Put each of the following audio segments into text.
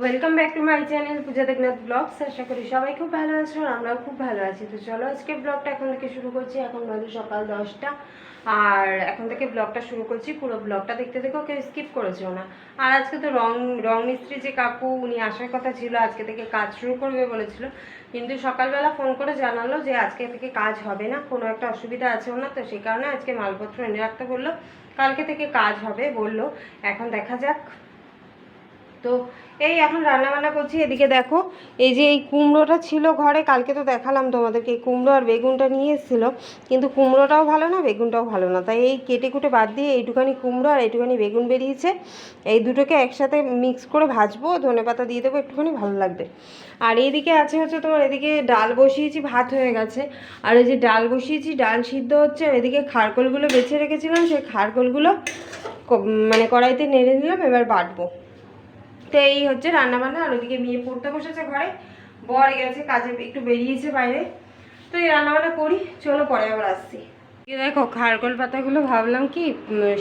Welcome back to my channel Puja Debnath vlogs আশা করি সবাই খুব ভালো আছো, আর আমরাও খুব ভালো আছি। তো চলো আজকে ব্লগটা এখন থেকে শুরু করছি। এখন বাজে সকাল দশটা। আর এখন থেকে ব্লগটা শুরু করছি। পুরো ব্লগটা দেখতে দেখো, কেউ স্কিপ করেছ না। আর আজকে তো রং রং মিস্ত্রি যে কাকু, উনি আসার কথা ছিল, আজকে থেকে কাজ শুরু করবে বলেছিল। কিন্তু সকালবেলা ফোন করে জানালো যে আজকে থেকে কাজ হবে না, কোনো একটা অসুবিধা আছে ওনার, তো সেই কারণে আজকে মালপত্র এনে রাখতে বলল। কালকে থেকে কাজ হবে বলল। এখন দেখা যাক। তো এই এখন রান্না বান্না করছি, এদিকে দেখো, এই যে এই কুমড়োটা ছিল ঘরে, কালকে তো দেখালাম তোমাদেরকে, এই কুমড়ো আর বেগুনটা নিয়ে এসেছিল, কিন্তু কুমড়োটাও ভালো না, বেগুনটাও ভালো না। তাই এই কেটে কুটে বাদ দিয়ে এইটুখানি কুমড়ো আর এইটুখানি বেগুন বেরিয়েছে, এই দুটোকে একসাথে মিক্স করে ভাজবো, ধনে পাতা দিয়ে দেবো, একটুখানি ভালো লাগবে। আর এইদিকে আছে হচ্ছে তোমার, এদিকে ডাল বসিয়েছি, ভাত হয়ে গেছে। আর এই যে ডাল বসিয়েছি, ডাল সিদ্ধ হচ্ছে, আর এদিকে খারকোলগুলো বেছে রেখেছিলাম, সেই খারকোলগুলো মানে কড়াইতে নেড়ে নিলাম, এবার বাটবো। তো এই হচ্ছে রান্নাবান্না, আর ওদিকে মেয়ে পড়তে বসেছে ঘরে। বর গেছে, কাজে একটু বেরিয়েছে বাইরে। তো এই রান্নাবান্না করি, চলো পরে আবার আসছি। দেখো খারকোল পাতাগুলো ভাবলাম কি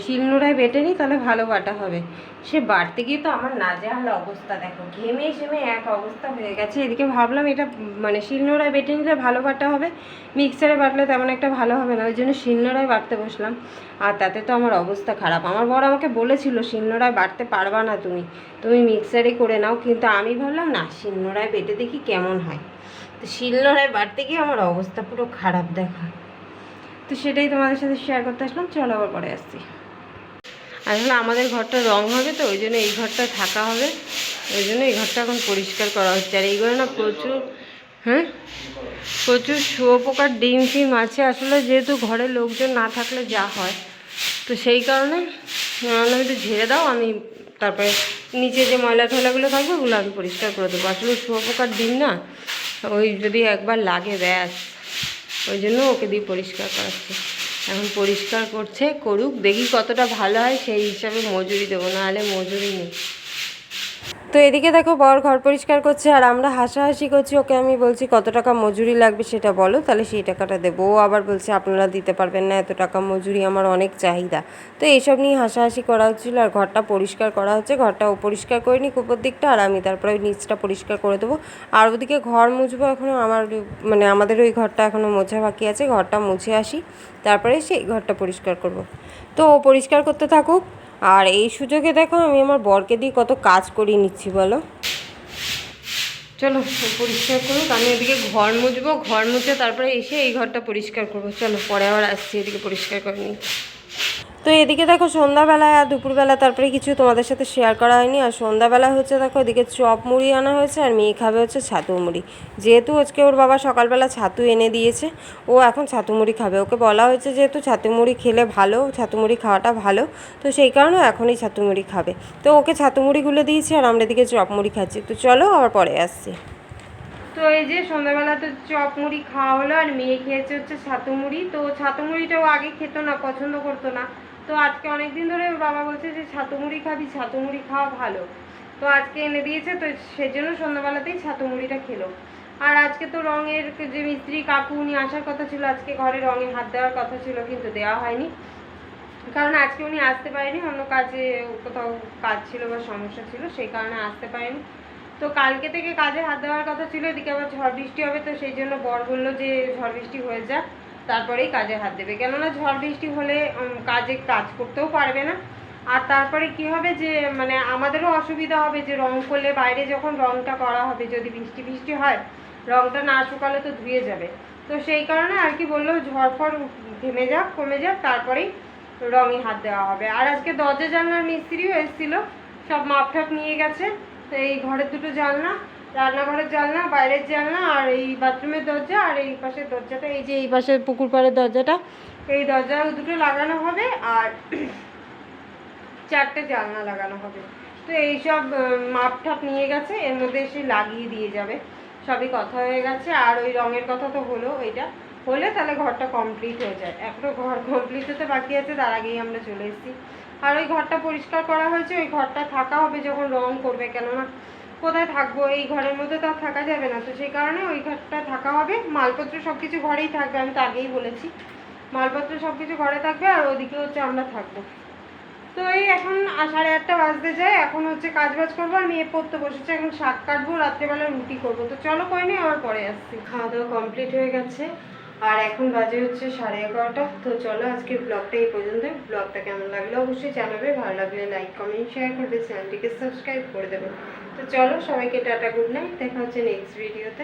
শিলনোড়ায় বেটে নিই, তাহলে ভালো বাটা হবে। সে বাড়তে গিয়ে তো আমার নাজেহাল অবস্থা, দেখো, ঘেমে ঘেমে এক অবস্থা হয়ে গেছে। এদিকে ভাবলাম এটা মানে শিলনোড়ায় বেটে নিলে ভালো বাটা হবে মিক্সারে বাটলে তেমন একটা ভালো হবে না, ওই জন্য শিলনোড়ায় বাটতে বসলাম। আর তাতে তো আমার অবস্থা খারাপ। আমার বড় আমাকে বলেছিল, শিলনোড়ায় বাটতে পারবা না তুমি তুমি মিক্সারে করে নাও। কিন্তু আমি ভাবলাম, না, শিলনোড়ায় বেটে দেখি কেমন হয়। তো শিলনোড়ায় বাটতে গিয়ে আমার অবস্থা পুরো খারাপ দেখা। তো সেটাই তোমাদের সাথে শেয়ার করতে আসলাম। চলো আবার পরে আসছি। আসলে আমাদের ঘরটা রং হবে তো, ওই জন্য এই ঘরটা থাকা হবে। ওই জন্য এই ঘরটা এখন পরিষ্কার করা হচ্ছে। আর এই ঘরে না প্রচুর হ্যাঁ? প্রচুর শুয়োপোকার, ডিম টিম আছে। আসলে যেহেতু ঘরে লোকজন না থাকলে যা হয়। তো সেই কারণে একটু ঝেড়ে দাও, আমি তারপরে নিচে যে ময়লা টয়লাগুলো থাকবে, ওগুলো আমি পরিষ্কার করে দেবো। আসলে শুয়োপোকার ডিম না, ওই যদি একবার লাগে, ব্যাস। ওই জন্য ওকে দিয়ে পরিষ্কার করাচ্ছে। এখন পরিষ্কার করছে, করুক, দেখি কতটা ভালো হয়, সেই হিসাবে মজুরি দেবো, নাহলে মজুরি নেই। তো এদিকে দেখো, বর ঘর পরিষ্কার করছে, আর আমরা হাসাহাসি করছি, ওকে আমি বলছি, কত টাকা মজুরি লাগবে সেটা বলো, তাহলে সেই টাকাটা দেবো। ও আবার বলছে, আপনারা দিতে পারবেন না, এত টাকা মজুরি, আমার অনেক চাহিদা। তো এইসব নিয়ে হাসাহাসি করা হচ্ছিল, আর ঘরটা পরিষ্কার করা হচ্ছে, ঘরটা ও পরিষ্কার করে নিক উপর দিকটা, আর আমি তারপরে ওই নিচটা পরিষ্কার করে দেবো। আর ওদিকে ঘর মুছবো এখনও আমার মানে আমাদের ওই ঘরটা এখনও মোছা বাকি আছে, ঘরটা মুছে আসি, তারপরে সেই ঘরটা পরিষ্কার করব। তো ও পরিষ্কার করতে থাকুক আর এই সুযোগে দেখো আমি আমার বরকে দিয়ে কত কাজ করিয়ে নিচ্ছি, বলো। চলো পরিষ্কার করুক, আমি এদিকে ঘর মুছবো, ঘর মুছে তারপরে এসে এই ঘরটা পরিষ্কার করব। চলো, পরে আবার আসছি, এদিকে পরিষ্কার করে নিই। তো এদিকে দেখো সন্ধ্যাবেলায় আর দুপুরবেলা, তারপরে কিছু তোমাদের সাথে শেয়ার করা হয়নি। আর সন্ধ্যাবেলা হচ্ছে দেখো এদিকে চপ মুড়ি আনা হয়েছে আর মেয়ে খাবে হচ্ছে ছাতু মুড়ি। যেহেতু আজকে ওর বাবা সকালবেলা ছাতু এনে দিয়েছে, ও এখন ছাতু মুড়ি খাবে। ওকে বলা হয়েছে যেহেতু ছাতু মুড়ি খেলে ভালো, ছাতু মুড়ি খাওয়াটা ভালো, তো সেই কারণে এখনই ছাতু মুড়ি খাবে। তো ওকে ছাতু মুড়িগুলো দিয়েছি আর আমরা এদিকে চপ মুড়ি খাচ্ছি। তো চলো আবার পরে আসছি। তো এই যে সন্ধ্যাবেলা তো চপ মুড়ি খাওয়া হলো আর মেয়ে খেয়েছে হচ্ছে ছাতু মুড়ি। তো ছাতু মুড়িটাও আগে খেতো না, পছন্দ করতো না। তো আজকে অনেক দিন ধরে বাবা বলছে যে ছাতু মুড়ি খাবি ছাতু মুড়ি খাওয়া ভালো। তো আজকে এনে দিয়েছে, তো সেজন্য সন্ধ্যাবেলাতেই ছাতু মুড়িটা খেলো। আর আজকে তো রঙের যে মিস্ত্রি কাকু, উনি আসার কথা ছিল, আজকে ঘরে রঙে হাত দেওয়ার কথা ছিল, কিন্তু দেওয়া হয়নি। কারণ আজকে উনি আসতে পারেনি, অন্য কাজে কোথাও কাজ ছিল বা সমস্যা ছিল, সেই কারণে আসতে পারেনি। তো কালকে থেকে কাজে হাত দেওয়ার কথা ছিল, এদিকে আবার ঝড় বৃষ্টি হবে, তো সেই জন্য বর বলল যে ঝড় বৃষ্টি হয়ে যাক। তারপরেই কাজে হাত দেবে। কেননা ঝড় বৃষ্টি হলে কাজে কাজ করতেও পারবে না। আর তারপরে কি হবে যে মানে আমাদেরও অসুবিধা হবে যে, রং করলে বাইরে যখন রংটা করা হবে, যদি বৃষ্টি বৃষ্টি হয়, রংটা না শুকালে তো ধুয়ে যাবে। তো সেই কারণে আর কি বলল, ঝড় ফড় থেমে যাক, কমে যাক, তারপরেই রঙে হাত দেওয়া হবে। আর আজকে দরজা জানলার মিস্ত্রিও এসেছিল, সব মাপ ঠাপ নিয়ে গেছে, তো এই ঘরের দুটো জানলা রান্নাঘরের জানলা, বাইরের জানলা আর এই বাথরুমের দরজা আর এই পাশের দরজাটা, এই যে এই পাশের পুকুর পাড়ের দরজাটা। এই দরজা দুটো লাগানো হবে আর চারটে জানলা লাগানো হবে। তো এইসব মাপ ঠাপ নিয়ে গেছে, এর মধ্যে এসে লাগিয়ে দিয়ে যাবে। সবই কথা হয়ে গেছে। আর ওই রঙের কথা তো হলো ওইটা হলে তাহলে ঘরটা কমপ্লিট হয়ে যায়। এখনও ঘর কমপ্লিট হতে বাকি আছে, তার আগেই আমরা চলে এসেছি। আর ওই ঘরটা পরিষ্কার করা হয়েছে, ওই ঘরটা থাকা হবে যখন রং করবে, কেননা কোথায় থাকব? এই ঘরের মধ্যে তো আর থাকা যাবে না। তো সেই কারণে ওই ঘরটা থাকা হবে। মালপত্র সব কিছু ঘরেই থাকবে, আমি তো আগেই বলেছি। মালপত্র সব কিছু ঘরে থাকবে আর ওদিকে হচ্ছে আমরা থাকব। তো এই এখন সাড়ে আটটা বাজতে যায়। এখন হচ্ছে কাজ বাজ করব আর মেয়ে পড়তে বসেছে। এখন শাক কাটবো, রাত্রেবেলা রুটি করব। তো চলো করে নিই আবার পরে আসছি। খাওয়া দাওয়া কমপ্লিট হয়ে গেছে। আর এখন বাজে হচ্ছে সাড়ে এগারোটা। তো চলো আজকের ব্লগটা এই পর্যন্ত ব্লগটা কেমন লাগল অবশ্যই জানাবে। ভালো লাগলে লাইক কমেন্ট শেয়ার করবে। চ্যানেলটিকে সাবস্ক্রাইব করে দেবে। তো চলো সবাইকে টাটা গুড নাইট দেখা হচ্ছে নেক্সট ভিডিওতে